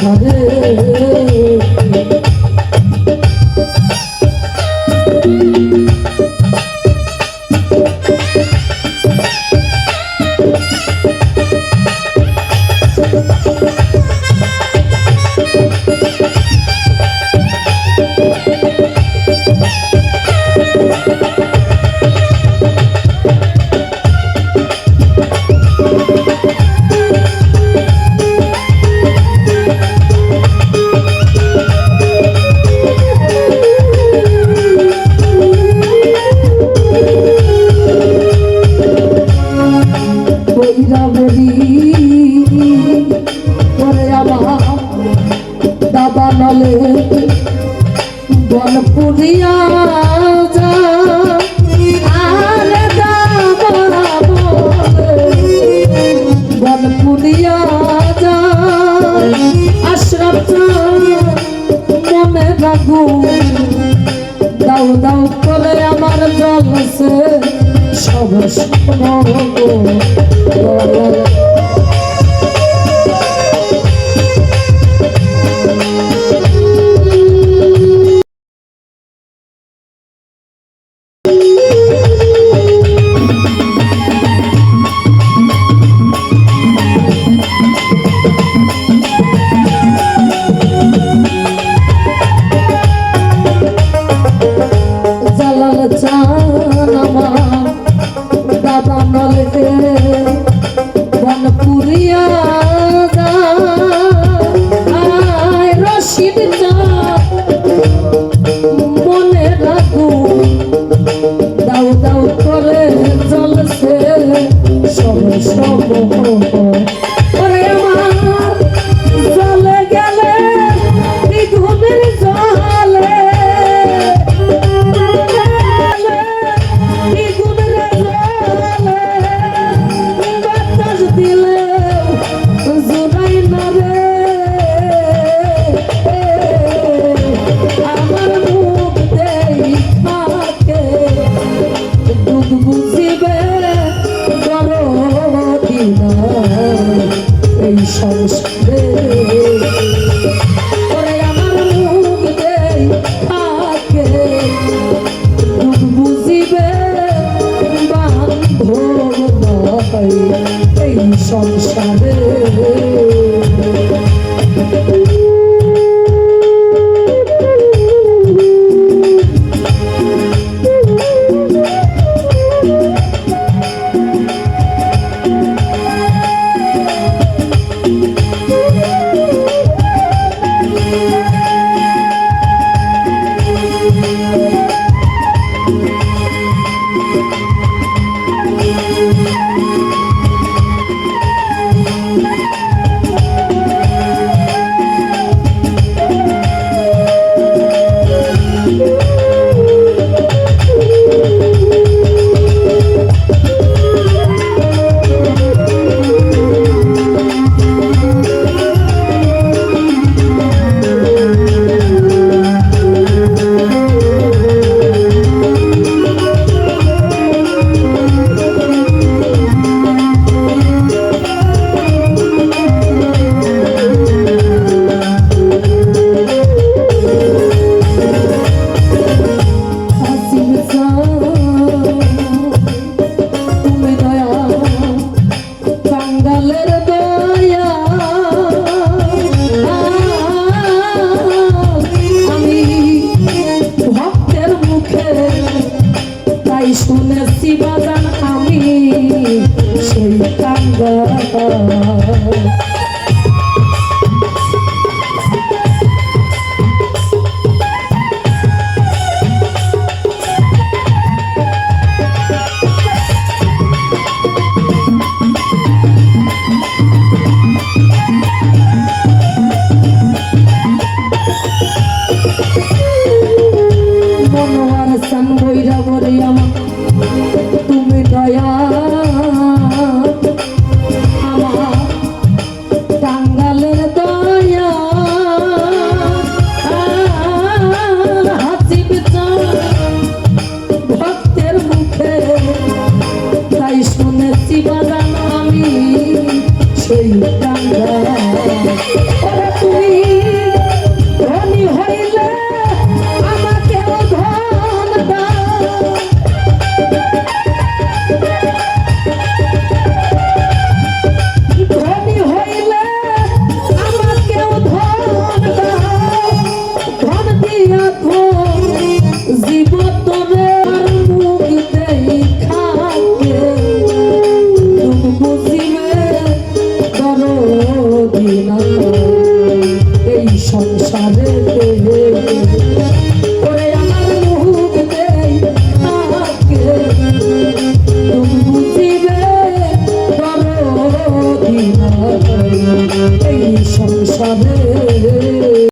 Glória কাকু দাও দাও করে আমার জলছে সব সব সংস্কৃতি আমার মুখ থাকে বুঝিবে বান্ধব এই সংসারে। শুনেছি বাজান আমি সেই কাঙ্গা জীবতরে